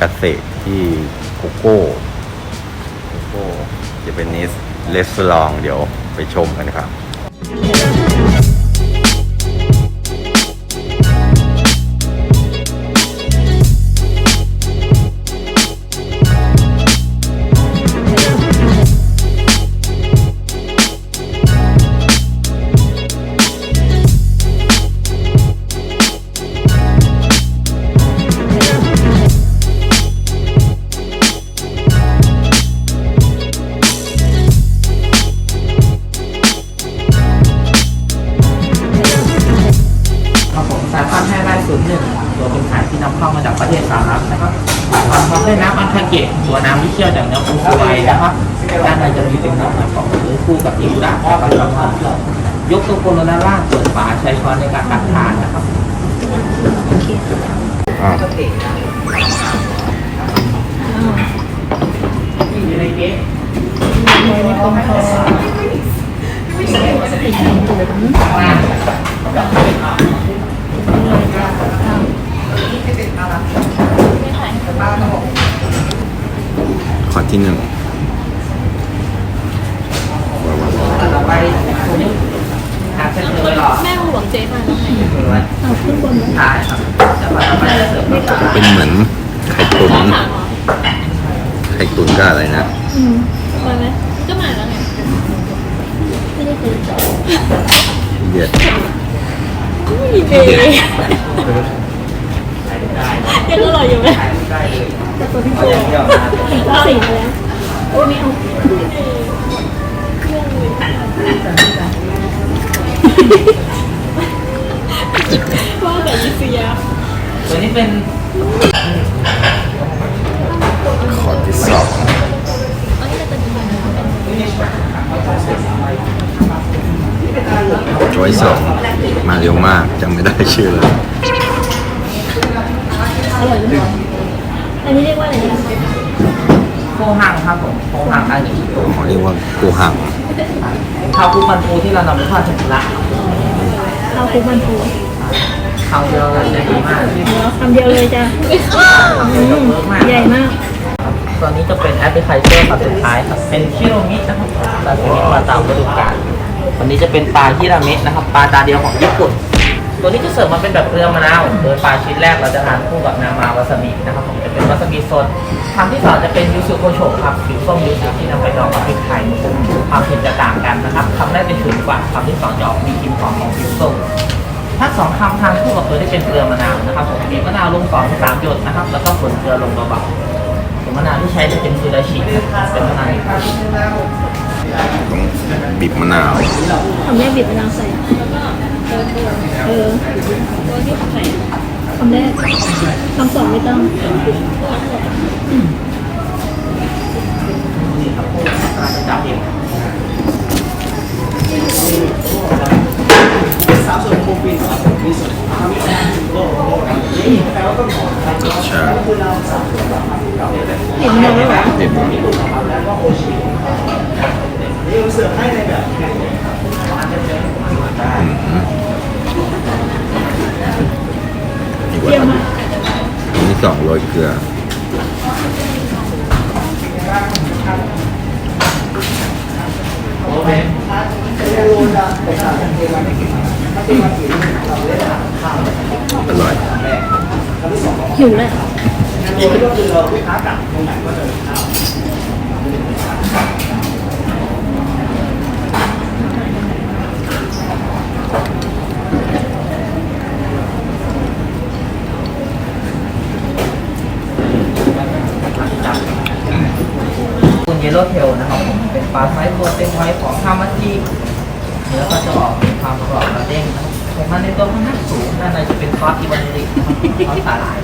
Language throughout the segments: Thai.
กินอะโอมากาเสะที่โกโก้โกโก้จะเป็นนิสเลสลองเดี๋ยวไปชมกันครับ ตัวเป็นสายที่นำเข้ามาจากประเทศสหรัฐนะครับความพร้มด้น้ำอันคาเกะตัวน้ำที่เชื่อมจากเนื้อปูสไลนะครับด้านในจะมีเป็นน้ำหนักของหรือคู่กับอิวระนะครับยกตัวโคโรนาล่าเปิดฝาใช้ช้อนในการตักทานนะครับอ่าอยู่ในเก๊ขอที่หนึ่งว้า วว้าวว้าวต่อไปตัวนี้หาเส้นเลยหรอแม่หวงเจ๊มาแล้วไงเอาขึ้นบนใช่ครับแล้วก็ต่อไปจะเสริมน้ำตาลเป็นเหมือนไข่ตุ๋นถามเหรอไข่ตุ๋นก็อะไรนะอืมมาไหมก็มาแล้วไงไม่ได้ตื่นเย็ด มีเบย์ยังอร่อยอยู่ไหมแต่ตัวพี่โก้สิงแล้วโอ้ไม่เอาว่าแบบยิสยาตัวนี้เป็นขอที่สองอันนี้จะเป็นยังไง ช้อยสองมาเร็วมากจำไม่ได้ชื่อเลยอร่อยหรือเปล่าอันนี้เรียกว่าอะไรนะโคหังครับผมโคหังอันนี้เขาเรียกว่าโกหังข้าวคุกมันปูที่เรานำไปทอดเทมปุระข้าวคุกมันปูคำเดียวเลยจะดีมากคำเดียวเลยจ้ะใหญ่มากตัวนี้จะเป็นแอปเปิลไคเซอร์ครับสุดท้ายครับเป็นคิโรมินะครับซาซิมิมาตามฤดูกาล วันนี้จะเป็นปลาฮิรามินะครับ ปลาตาเดียวของญี่ปุ่น ตัวนี้จะเสิร์ฟมาเป็นแบบเกลือมะนาว โดยปลาชิ้นแรกเราจะทานคู่กับนามาวาซาบินะครับผมจะเป็นวาซาบิสดคำที่สองจะเป็นยูสุโคโชะครับผิวส้มยูสุที่นำไปดองกับพริกไทยความเผ็ดจะต่างกันนะครับคำแรกจะฉุนกว่าคำที่สองจะออกมีกลิ่นหอมของผิวส้มทั้งสองคำทานคู่กับตัวที่เป็นเกลือมะนาวนะครับผมบีมะนาวลงก่อนสามหยดนะครับ แล้วก็ฝนเกลือลงเบาๆส่วนมะนาวที่ใช้จะเป็นซูราชิเป็นมะนาว ต้องบีบมะนาวคำแรกบีบมะนาวใส่ เออคำแรกคำสองไม่ต้องนี่ครับจะจับเองใช่บีบมะนาว สองโรยเกลือโอเคอร่อย หิวเลย ลโลเทลนะครับผมเป็นปลาไซส์โปรตีนไวของฮามาจิเนื้อก็จะออกมีความกรอบและเด้งนะครับไขมันในตัวค่อนข้างสูงด้านในจะเป็นซอสอีวานิลิกซอสสาหร่าย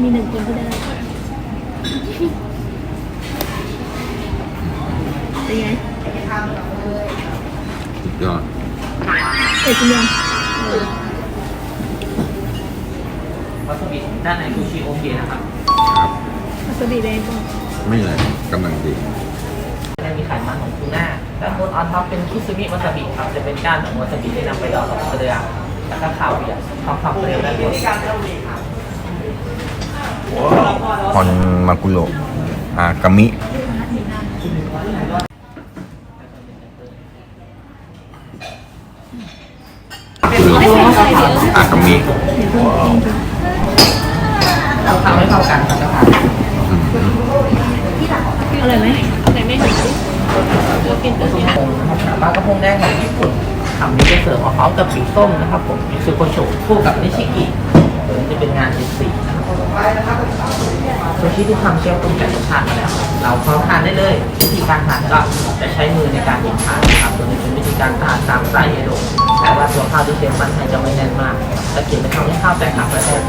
มีหนึ่งคนที่ได้ ท็อปเป็นคิซูมิวาซาบิครับจะเป็นก้านของวาซาบิที่นำไปดองกับเกลือแล้วก็คาวเบียร์ทองคำเปรี้ยวด้านบนฮอนมากุโระอากามิ อากามิเราทำให้เข้ากันครับท่านอร่อยไหมไหนไม่เห็นเรากินตัวนี้ ปลากระพงแดงของญี่ปุ่นทำนี้จะเสิร์ฟมาพร้อมกับสีส้มนะครับผมมิซูโกโชคู่กับนิชิกิตัวนี้จะเป็นงานสีสีนะครับซูชิที่ทำเชฟปรุงแต่งรสชาติมาแล้ว เราพร้อมทานได้เลย วิธีการทานก็จะใช้มือในการหยิบทานนะครับตัวนี้เป็นวิธีการทานตามสไตล์เอโดะแต่ว่าตัวข้าวที่เชฟปั้นให้จะไม่แน่นมากตะเกียบจะทำให้ข้าวแตกหักและแตก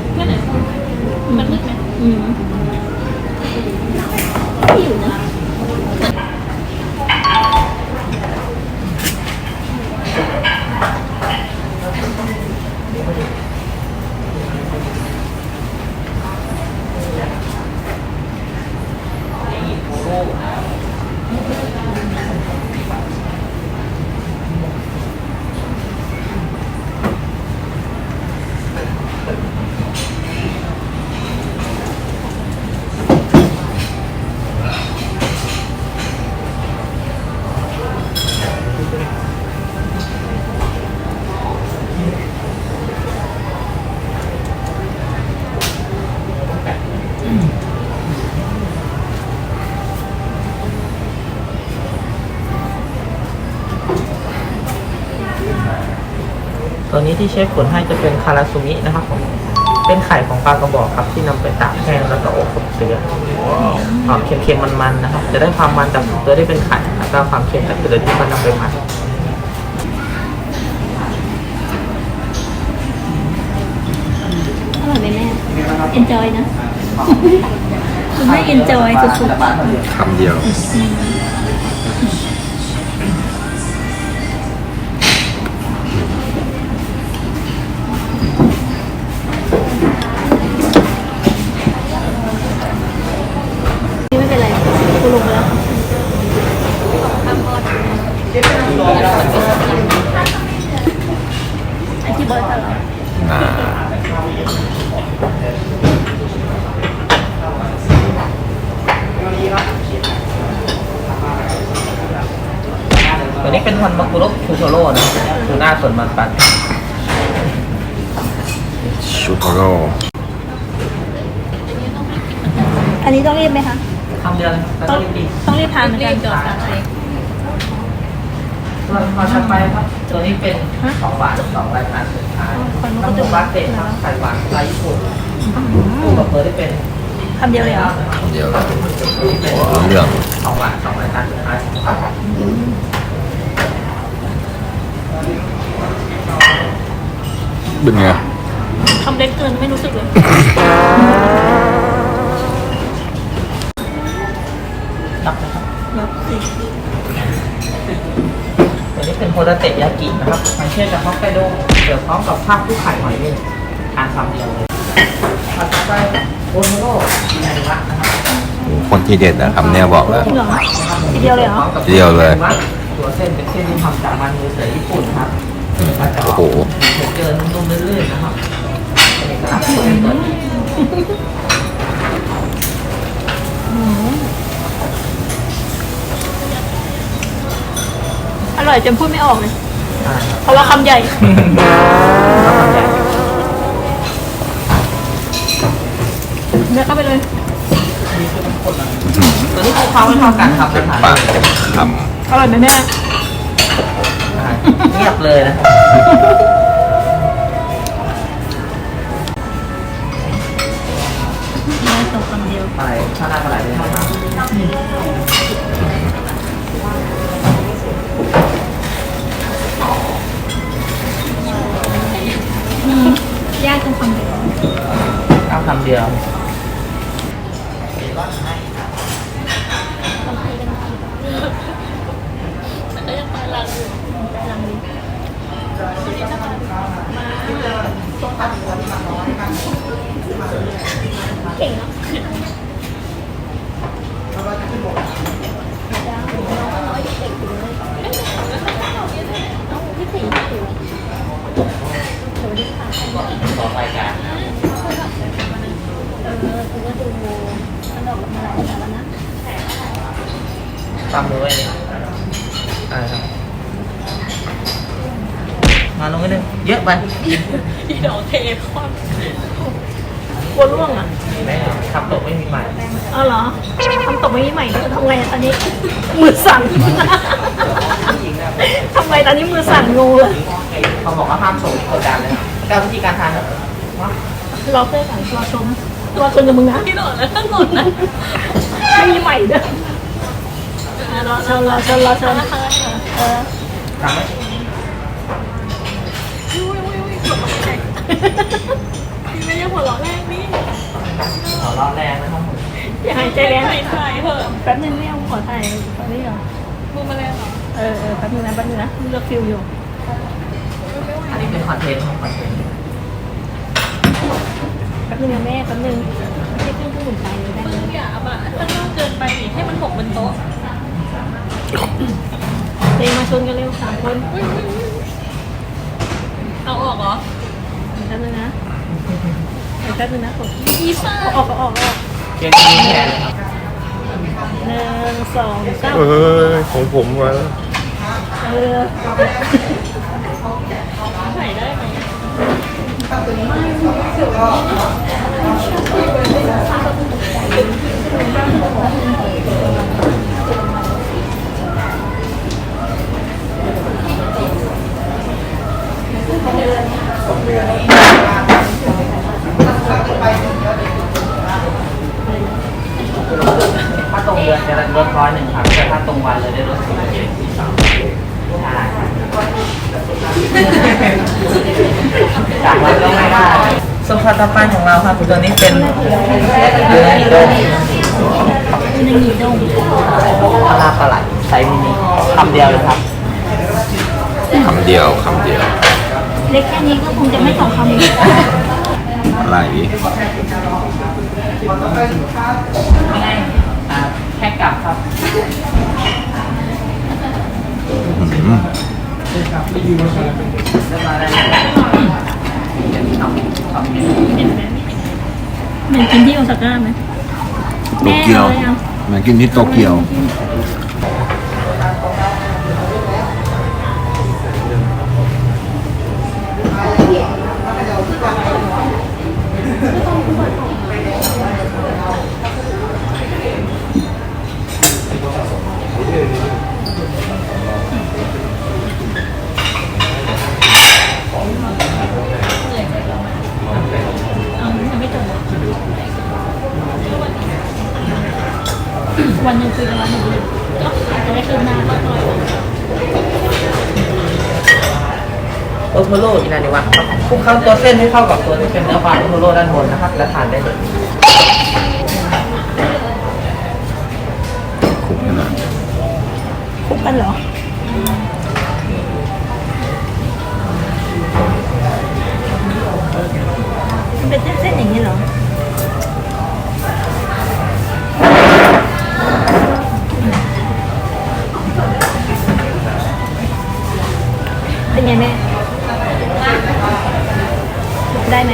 กูไม่ได้ไม่ไหนมั นมืดไหมอืมหิวนะตัวนี้ที่เชฟขนให้จะเป็นคาราซูมินะครับผมเป็นไข่ของปลากระบอกครับที่นำไปตากแห้งแล้วก็อบกับเกลือหอมเค็มๆมันๆนะครับ จะได้ความมันจากตัวที่เป็นไข่แล้วก็ความเค็มจากเกลือที่มันนำไปหมักอร่อยไหมแม่ enjoy นะ คุณแม่ enjoy สุดคำเดียว อันที่บอยทำเหรออ่าตัวนี้เป็นฮอนมากุโระชูโชโร่นะทูน่าส่วนมันปันชูโทโร่อันนี้ต้องรีบไหมคะทำเดือนแล้วต้ก็องรีบต้องรีบทานเหมือนกันก่อน ส่วนพอชัดไปครับตัวนี้เป็นของหวานสองรายการสุดท้ายน้ำมันวัดเตะครับไข่หวานไทยญี่ปุ่นคู่กับเบอร์ที่เป็นคำเดียวเลยเหรอคำเดียวเลยที่เป็นหัวเรื่องของหวานสองรายการสุดท้ายเป็นไงคำเล็กเกินไม่รู้สึกเลยรับนะครับรับสิ ตัวนี้เป็นโฮดาเตะยากินะครับทางเช่นจากฮอกไกโดเสิร์ฟพร้อมกับข้าวคู่ไข่หอยเม่นทานคำเดียวเลยถัดไปโอโทโร่ไนวะนะครับคนที่เด็ดอะคำเนี้ยบอกแล้วจริงเหรอทีเดียวเลยเหรอเดียวเลยตัวเส้นเป็นเส้นที่ทำจากมันมือเสือญี่ปุ่นครับอืมมันจะโอ้โหเจอนุ่มๆลื่นๆนะครับเป็นเอกลักษณ์ของตัวนี้ ร่อยจนพูดไม่ออกเลยอ่าเพราะว่าคำใหญ่แล้วมันใหญ่ เนื้อเข้าไปเลย ตัวนี้คลุกเคล้าให้เข้ากันครับเต็มนะปาคกเต็มคอร่อยไหมแม่เงียบเลยนะครับเนื้อตกคำเดียวอะไรข้าวหน้าปลาไหลเลยครับ ยากตรงคำเดียวข้าคำเดียว อ เก่งเนาะพี่ติ๋งพี่ติ๋งสวัสดีค่ะ สองรายการ เออคือว่าดูมันออกมาหลายแต่แล้วนะ ตามมือไว้นี่อะไรครับมาลงไปหนึ่งเยอะไปอีดอกเทคอนกลัวร่วงอะไม่ขับตกไม่มีใหม่อ๋อเหรอทำตกไม่ใหม่แล้วทำไงอะตอนนี้ มือสั่นทำไงตอนนี้มือสั่นงูเลยเขาบอกว่าห้ามส่งกดดันเลยการวิธีการทานแบบว่ารอเพื่อนก่อนรอชมรอชมกับมึงนะพี่หนอนนะถ้าหนอนนะไม่มีใหม่ด้ว ยรอชมรอชมรอชมเออทำไหมพี่ไม่ได้หัวเราะแรกนี่ขอร้อนแรงนะครับผมอย่าหายใจแรงถ่ายเถอะแป๊บนึงไม่เอาหัวถ่ายตอนนี้เหรอมือมาแล้วเหรอเออเออแป๊บนึงนะแป๊บนึงนะเลือกฟิลอยู่อันนี้เป็นคอนเทนต์ของคอนเทนต์แป๊บนึงนะแม่แป๊บนึงไม่ใช่เครื่องสมุนไพรเลยได้เลยอย่าแบบมันมากเกินไปดิให้มันหกบนโต๊ะ เตงมาชนกันเร็วสามคน เอาออกเหรอแป๊บนึงนะแป๊บนึงนะกดอีซ่าออกออกออกออกเกมนี้แทนเลยครับหนึ่งสองสามเอ้ยของผมมาแล้วเออใส่ได้ไหม ถ้าตรงเดือนจะลดร้อยหนึ่งครับแต่ถ้าตรงวันเลยได้ลดสี่สี่สามใช่จากวันก็ไม่ได้ส่วนผลิตภัณฑ์ของเราครับตัวนี้เป็นเนื้ออีโดงหนึ่งหนีดงปลาปลาไหลไซส์มินิคำเดียวเลยครับคำเดียวคำเดียว เล็กแค่นี้ก็คงจะไม่สองคำอีกอะไรดิอ่าแค่กลับครับอืมเริ่มมาได้ครับครับเหมือนกินที่โอซาก้าไหมโตเกียวแม่อาลอะเหมือนกินที่โตเกียว วันหนึ่งคุยกันวันหนึ่งก็อาจจะได้คืนหน้าก็หน่อยโอโทโร่อินานิวะครับคลุกเคล้าตัวเส้นให้เข้ากับตัวที่เป็นเนื้อปลาโอโทโร่ด้านบนนะครับ และทานได้เลยคุ้มขนาดคบกันเหรอมันเป็นเส้นๆอย่างนี้เหรอ เป็นไงแม่ ได้ไหม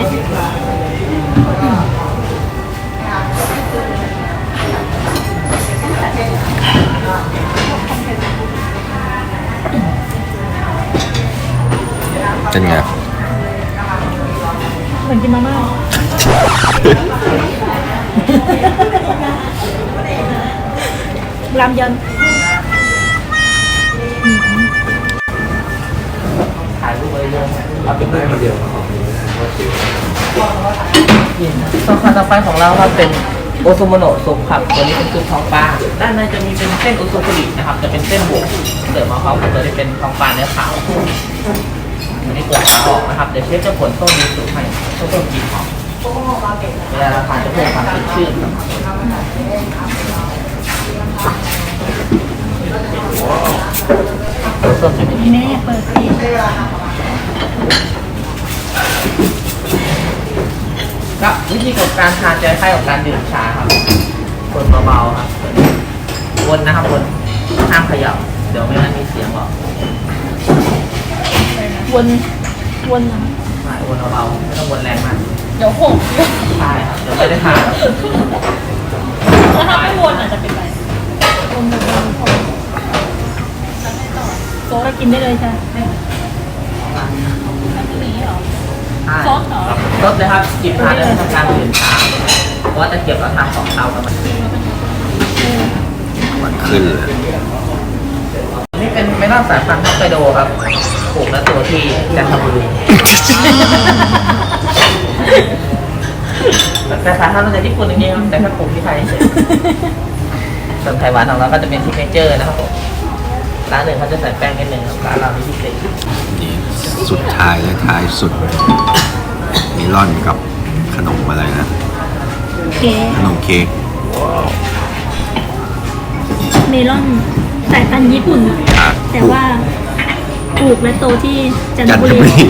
เป็นไง เหมือนกินมาม่ารามยอนถ่ายรูปไว้ เอาเป็นรูปเดียวของนี้ส่วนผลิตภัณฑ์ของเราครับเป็นโอซูโมโนะซุปครับตัวนี้เป็นซุปท้องปลาด้านในจะมีเป็นเส้นอุซุกุรินะครับ จะเป็นเส้นบวกเสริมมาพร้อมกับตัวที่เป็นท้องปลาเนื้อขาวอันนี้เกลือขาออกนะครับ เดี๋ยวเชฟจะผลต้มมีสูตรให้เพื่อเพิ่มกลิ่นหอมเวลาเราทานจะเพิ่มความสดชื่นครับส่วนจะมีแม่เปิดสิ ก็วิธีของการทานจะคล้ายกับการดื่มชาครับคนเบาๆครับวนนะครับวนห้ามเขย่าเดี๋ยวไม่งั้นมีเสียงหรอกวนวนนะใช่วนเบาๆไม่ต้องวนแรงมากเดี๋ยวหกใช่ครับเดี๋ยวไม่ได้ทานครับแล้วถ้าไม่วนอาจจะเป็นไรวนแบบเราพอจะไม่ต่อโต๊ะก็กินได้เลยจ้ะ ใช่ซดเหรอซดเลยครับจิบทานได้ทำการดื่มชาเพราะว่าตะเกียบเราทานสองเท่ากันมันมันขึ้นเลยนี่เป็นเมลอนสายพันธุ์ฮอกไกโดครับปลูกและตัวที่จันทบุรีแต่สายพันธุ์มาจากญี่ปุ่นจริงๆครับแต่แค่ปลูกที่ไทยเฉยส่วนไต้หวันของเราก็จะเป็นซิกเนเจอร์นะครับผมร้านหนึ่งเขาจะใส่แป้งนิดนึงครับร้านเรานี่พิเศษนี่สุดท้ายและท้ายสุด เมลอนกับขนมอะไรนะเก๋ขนมเค้กเมลอนสายพันธุ์ญี่ปุ่น อะแต่ว่าปลูกและโตที่จันทจันทบุบุรีรี